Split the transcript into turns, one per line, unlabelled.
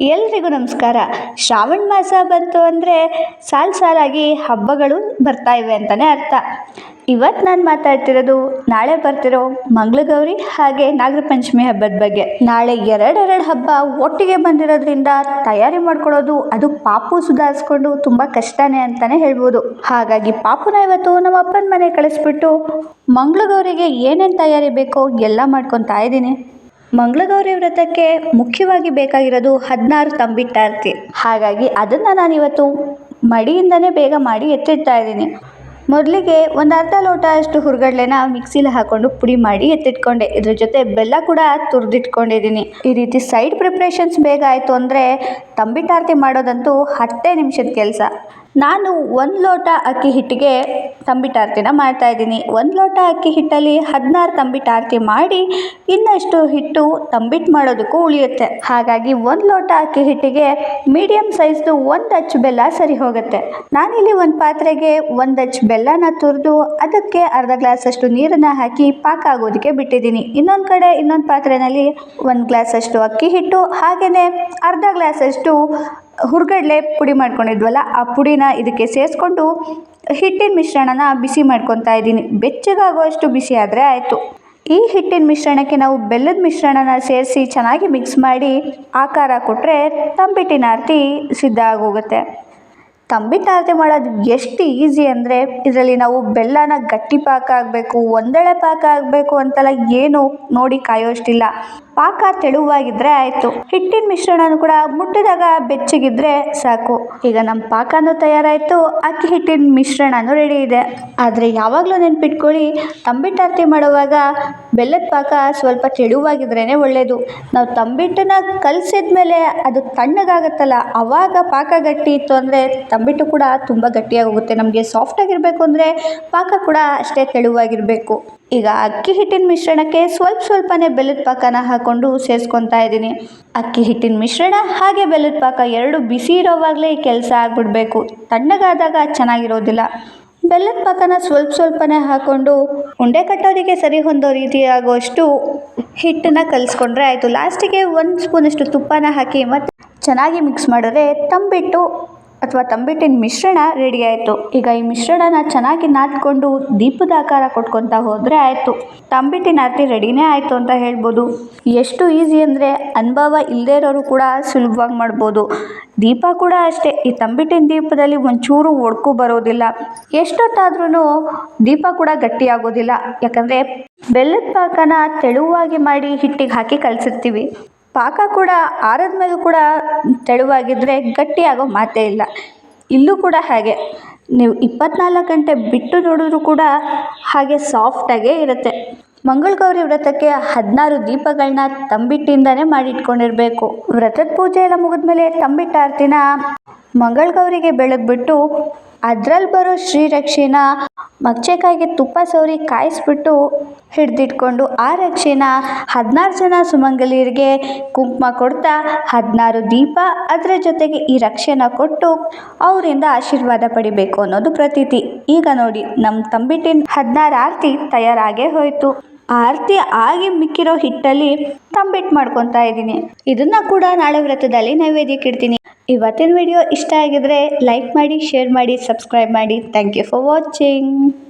ಎಲ್ರಿಗೂ ನಮಸ್ಕಾರ. ಶ್ರಾವಣ ಮಾಸ ಬಂತು ಅಂದರೆ ಸಾಲು ಸಾಲಾಗಿ ಹಬ್ಬಗಳು ಬರ್ತಾ ಇವೆ ಅಂತಲೇ ಅರ್ಥ. ಇವತ್ತು ನಾನು ಮಾತಾಡ್ತಿರೋದು ನಾಳೆ ಬರ್ತಿರೋ ಮಂಗಳಗೌರಿ ಹಾಗೆ ನಾಗರ ಪಂಚಮಿ ಹಬ್ಬದ ಬಗ್ಗೆ. ನಾಳೆ ಎರಡೆರಡು ಹಬ್ಬ ಒಟ್ಟಿಗೆ ಬಂದಿರೋದ್ರಿಂದ ತಯಾರಿ ಮಾಡ್ಕೊಳ್ಳೋದು ಅದು ಪಾಪು ಸುಧಾರಿಸ್ಕೊಂಡು ತುಂಬ ಕಷ್ಟನೇ ಅಂತಲೇ ಹೇಳ್ಬೋದು. ಹಾಗಾಗಿ ಪಾಪುನ ಇವತ್ತು ನಮ್ಮ ಅಪ್ಪನ ಮನೆ ಕಳಿಸ್ಬಿಟ್ಟು ಮಂಗಳಗೌರಿಗೆ ಏನೇನು ತಯಾರಿ ಬೇಕೋ ಎಲ್ಲ ಮಾಡ್ಕೊತಾ ಇದ್ದೀನಿ. ಮಂಗಳಗೌರಿ ವ್ರತಕ್ಕೆ ಮುಖ್ಯವಾಗಿ ಬೇಕಾಗಿರೋದು ಹದಿನಾರು ತಂಬಿಟ್ಟಾರ್ತಿ ಹಾಗಾಗಿ ಅದನ್ನು ನಾನಿವತ್ತು ಮಡಿಯಿಂದನೇ ಬೇಗ ಮಾಡಿ ಎತ್ತಿಡ್ತಾ ಇದ್ದೀನಿ. ಮೊದಲಿಗೆ ಒಂದು ಅರ್ಧ ಲೋಟ ಅಷ್ಟು ಹುರ್ಗಡ್ಲೆನ ಮಿಕ್ಸಿಲಿ ಹಾಕೊಂಡು ಪುಡಿ ಮಾಡಿ ಎತ್ತಿಟ್ಕೊಂಡೆ. ಇದ್ರ ಜೊತೆ ಬೆಲ್ಲ ಕೂಡ ತುರಿದಿಟ್ಕೊಂಡಿದ್ದೀನಿ. ಈ ರೀತಿ ಸೈಡ್ ಪ್ರಿಪ್ರೇಷನ್ಸ್ ಬೇಗ ಆಯಿತು ಅಂದರೆ ತಂಬಿಟ್ಟಾರ್ತಿ ಮಾಡೋದಂತೂ ಹತ್ತೇ ನಿಮಿಷದ ಕೆಲಸ. ನಾನು ಒಂದು ಲೋಟ ಅಕ್ಕಿ ಹಿಟ್ಟಿಗೆ ತಂಬಿಟ್ಟಾರ್ತಿನ ಮಾಡ್ತಾ ಇದ್ದೀನಿ ಒಂದು ಲೋಟ ಅಕ್ಕಿ ಹಿಟ್ಟಲ್ಲಿ ಹದಿನಾರು ತಂಬಿಟಾರ್ತಿ ಮಾಡಿ ಇನ್ನಷ್ಟು ಹಿಟ್ಟು ತಂಬಿಟ್ಟು ಮಾಡೋದಕ್ಕೂ ಉಳಿಯುತ್ತೆ. ಹಾಗಾಗಿ ಒಂದು ಲೋಟ ಅಕ್ಕಿ ಹಿಟ್ಟಿಗೆ ಮೀಡಿಯಮ್ ಸೈಜ್ದು ಒಂದು ಅಚ್ಚು ಬೆಲ್ಲ ಸರಿ ಹೋಗುತ್ತೆ. ನಾನಿಲ್ಲಿ ಒಂದು ಪಾತ್ರೆಗೆ ಒಂದು ಅಚ್ಚು ಬೆಲ್ಲನ ತುರಿದು ಅದಕ್ಕೆ ಅರ್ಧ ಗ್ಲಾಸಷ್ಟು ನೀರನ್ನು ಹಾಕಿ ಪಾಕ ಆಗೋದಕ್ಕೆ ಬಿಟ್ಟಿದ್ದೀನಿ. ಇನ್ನೊಂದು ಕಡೆ ಇನ್ನೊಂದು ಪಾತ್ರೆಯಲ್ಲಿ ಒಂದು ಗ್ಲಾಸಷ್ಟು ಅಕ್ಕಿ ಹಿಟ್ಟು ಹಾಗೆಯೇ ಅರ್ಧ ಗ್ಲಾಸಷ್ಟು ಹುರ್ಗಡ್ಲೆ ಪುಡಿ ಮಾಡ್ಕೊಂಡಿದ್ವಲ್ಲ, ಆ ಪುಡಿನ ಇದಕ್ಕೆ ಸೇರಿಸ್ಕೊಂಡು ಹಿಟ್ಟಿನ ಮಿಶ್ರಣನ ಬಿಸಿ ಮಾಡ್ಕೊತಾ ಇದ್ದೀನಿ. ಬೆಚ್ಚಗಾಗುವಷ್ಟು ಬಿಸಿ ಆದರೆ ಆಯಿತು. ಈ ಹಿಟ್ಟಿನ ಮಿಶ್ರಣಕ್ಕೆ ನಾವು ಬೆಲ್ಲದ ಮಿಶ್ರಣನ ಸೇರಿಸಿ ಚೆನ್ನಾಗಿ ಮಿಕ್ಸ್ ಮಾಡಿ ಆಕಾರ ಕೊಟ್ಟರೆ ತಂಬಿಟ್ಟಿನ ಆರತಿ ಸಿದ್ಧ ಆಗೋಗುತ್ತೆ. ತಂಬಿಟ್ಟು ಆರತಿ ಮಾಡೋದು ಎಷ್ಟು ಈಸಿ ಅಂದರೆ ಇದರಲ್ಲಿ ನಾವು ಬೆಲ್ಲನ ಗಟ್ಟಿ ಪಾಕ ಆಗಬೇಕು, ಒಂದೆಳೆ ಪಾಕ ಆಗಬೇಕು ಅಂತೆಲ್ಲ ಏನು ನೋಡಿ ಕಾಯೋಷ್ಟಿಲ್ಲ ಪಾಕ ತೆಳುವಾಗಿದ್ದರೆ ಆಯಿತು. ಹಿಟ್ಟಿನ ಮಿಶ್ರಣನೂ ಕೂಡ ಮುಟ್ಟಿದಾಗ ಬೆಚ್ಚಗಿದ್ರೆ ಸಾಕು. ಈಗ ನಮ್ಮ ಪಾಕನೂ ತಯಾರಾಯಿತು, ಅಕ್ಕಿ ಹಿಟ್ಟಿನ ಮಿಶ್ರಣನೂ ರೆಡಿ ಇದೆ. ಆದರೆ ಯಾವಾಗಲೂ ನೆನ್ಪಿಟ್ಕೊಳ್ಳಿ ತಂಬಿಟ್ಟು ಮಾಡುವಾಗ ಬೆಲ್ಲದ ಪಾಕ ಸ್ವಲ್ಪ ತೆಳುವಾಗಿದ್ರೇ ಒಳ್ಳೆಯದು ನಾವು ತಂಬಿಟ್ಟನ್ನ ಕಲಸಿದ ಮೇಲೆ ಅದು ತಣ್ಣಗಾಗತ್ತಲ್ಲ ಆವಾಗ ಪಾಕ ಗಟ್ಟಿ ಇತ್ತು ಅಂದರೆ ತಂಬಿಟ್ಟು ಕೂಡ ತುಂಬ ಗಟ್ಟಿಯಾಗಿ ಹೋಗುತ್ತೆ ನಮಗೆ ಸಾಫ್ಟಾಗಿರಬೇಕು ಅಂದರೆ ಪಾಕ ಕೂಡ ಅಷ್ಟೇ ತೆಳುವಾಗಿರಬೇಕು. ಈಗ ಅಕ್ಕಿ ಹಿಟ್ಟಿನ ಮಿಶ್ರಣಕ್ಕೆ ಸ್ವಲ್ಪ ಸ್ವಲ್ಪನೇ ಬೆಲ್ಲದ ಪಾಕನ ಹಾಕ್ಕೊಂಡು ಸೇರಿಸ್ಕೊತಾ ಇದ್ದೀನಿ. ಅಕ್ಕಿ ಹಿಟ್ಟಿನ ಮಿಶ್ರಣ ಹಾಗೆ ಬೆಲ್ಲದ ಪಾಕ ಎರಡು ಬಿಸಿ ಇರೋವಾಗಲೇ ಕೆಲಸ ಆಗಿಬಿಡಬೇಕು. ತಣ್ಣಗಾದಾಗ ಚೆನ್ನಾಗಿರೋದಿಲ್ಲ. ಬೆಲ್ಲದ ಪಾಕನ ಸ್ವಲ್ಪ ಸ್ವಲ್ಪನೇ ಹಾಕ್ಕೊಂಡು ಉಂಡೆ ಕಟ್ಟೋರಿಗೆ ಸರಿ ಹೊಂದೋ ರೀತಿ ಆಗುವಷ್ಟು ಹಿಟ್ಟನ್ನು ಕಲಿಸ್ಕೊಂಡ್ರೆ ಆಯಿತು. ಲಾಸ್ಟಿಗೆ ಒಂದು ಸ್ಪೂನಷ್ಟು ತುಪ್ಪನ ಹಾಕಿ ಮತ್ತು ಚೆನ್ನಾಗಿ ಮಿಕ್ಸ್ ಮಾಡಿದ್ರೆ ತಂಬಿಟ್ಟು ಅಥವಾ ತಂಬಿಟ್ಟಿನ ಮಿಶ್ರಣ ರೆಡಿ ಆಯಿತು. ಈಗ ಈ ಮಿಶ್ರಣನ ಚೆನ್ನಾಗಿ ನಾದ್ಕೊಂಡು ದೀಪದ ಆಕಾರ ಕೊಟ್ಕೊತ ಹೋದರೆ ಆಯಿತು. ತಂಬಿಟ್ಟಿನ ಆರತಿ ರೆಡಿನೇ ಆಯಿತು ಅಂತ ಹೇಳ್ಬೋದು. ಎಷ್ಟು ಈಸಿ ಅಂದರೆ ಅನುಭವ ಇಲ್ಲದೇ ಇರೋರು ಕೂಡ ಸುಲಭವಾಗಿ ಮಾಡ್ಬೋದು. ದೀಪ ಕೂಡ ಅಷ್ಟೇ. ಈ ತಂಬಿಟ್ಟಿನ ದೀಪದಲ್ಲಿ ಒಂಚೂರು ಒಡ್ಕು ಬರೋದಿಲ್ಲ. ಎಷ್ಟೊತ್ತಾದ್ರೂ ದೀಪ ಕೂಡ ಗಟ್ಟಿಯಾಗೋದಿಲ್ಲ. ಯಾಕಂದರೆ ಬೆಲ್ಲದ ಪಾಕನ ತೆಳುವಾಗಿ ಮಾಡಿ ಹಿಟ್ಟಿಗೆ ಹಾಕಿ ಕಲಸಿರ್ತೀವಿ. ಪಾಕ ಕೂಡ ಆರದ ಮೇಲೂ ಕೂಡ ತೆಳುವಾಗಿದ್ದರೆ ಗಟ್ಟಿಯಾಗೋ ಮಾತೇ ಇಲ್ಲ. ಇಲ್ಲೂ ಕೂಡ ಹಾಗೆ. ನೀವು ಇಪ್ಪತ್ನಾಲ್ಕು ಗಂಟೆ ಬಿಟ್ಟು ನೋಡಿದ್ರೂ ಕೂಡ ಹಾಗೆ ಸಾಫ್ಟಾಗೇ ಇರುತ್ತೆ. ಮಂಗಳಗೌರಿ ವ್ರತಕ್ಕೆ ಹದಿನಾರು ದೀಪಗಳನ್ನ ತಂಬಿಟ್ಟಿಂದನೇ ಮಾಡಿಟ್ಕೊಂಡಿರಬೇಕು. ವ್ರತದ ಪೂಜೆ ಎಲ್ಲ ಮುಗಿದ್ಮೇಲೆ ತಂಬಿಟ್ಟು ಆರತಿನ ಮಂಗಳಗೌರಿಗೆ ಬೆಳಗ್ಬಿಟ್ಟು ಅದ್ರಲ್ಲಿ ಬರೋ ಶ್ರೀರಕ್ಷಿನ ಮಚ್ಚೆಕಾಯಿಗೆ ತುಪ್ಪ ಸವರಿ ಕಾಯಿಸ್ಬಿಟ್ಟು ಹಿಡಿದಿಟ್ಕೊಂಡು ಆ ರಕ್ಷೆನ ಹದಿನಾರು ಜನ ಸುಮಂಗಲಿಯರಿಗೆ ಕುಂಕುಮ ಕೊಡ್ತಾ ಹದಿನಾರು ದೀಪ ಅದರ ಜೊತೆಗೆ ಈ ರಕ್ಷೆನ ಕೊಟ್ಟು ಅವರಿಂದ ಆಶೀರ್ವಾದ ಪಡಿಬೇಕು ಅನ್ನೋದು ಪ್ರತೀತಿ. ಈಗ ನೋಡಿ ನಮ್ಮ ತಂಬಿಟ್ಟಿನ ಹದಿನಾರು ಆರತಿ ತಯಾರಾಗೇ ಹೋಯಿತು. ಆರತಿ ಆಗಿ ಮಿಕ್ಕಿರೋ ಹಿಟ್ಟಲ್ಲಿ ತಂಬಿಟ್ಟು ಮಾಡ್ಕೊತಾ ಇದ್ದೀನಿ. ಇದನ್ನು ಕೂಡ ನಾಳೆ ವ್ರತದಲ್ಲಿ ನೈವೇದ್ಯಕ್ಕೆ ಇಡ್ತೀನಿ ಇವತ್ತಿನ ವಿಡಿಯೋ ಇಷ್ಟ ಆಗಿದ್ರೆ ಲೈಕ್ ಮಾಡಿ, ಶೇರ್ ಮಾಡಿ, ಸಬ್ಸ್ಕ್ರೈಬ್ ಮಾಡಿ. Thank you for watching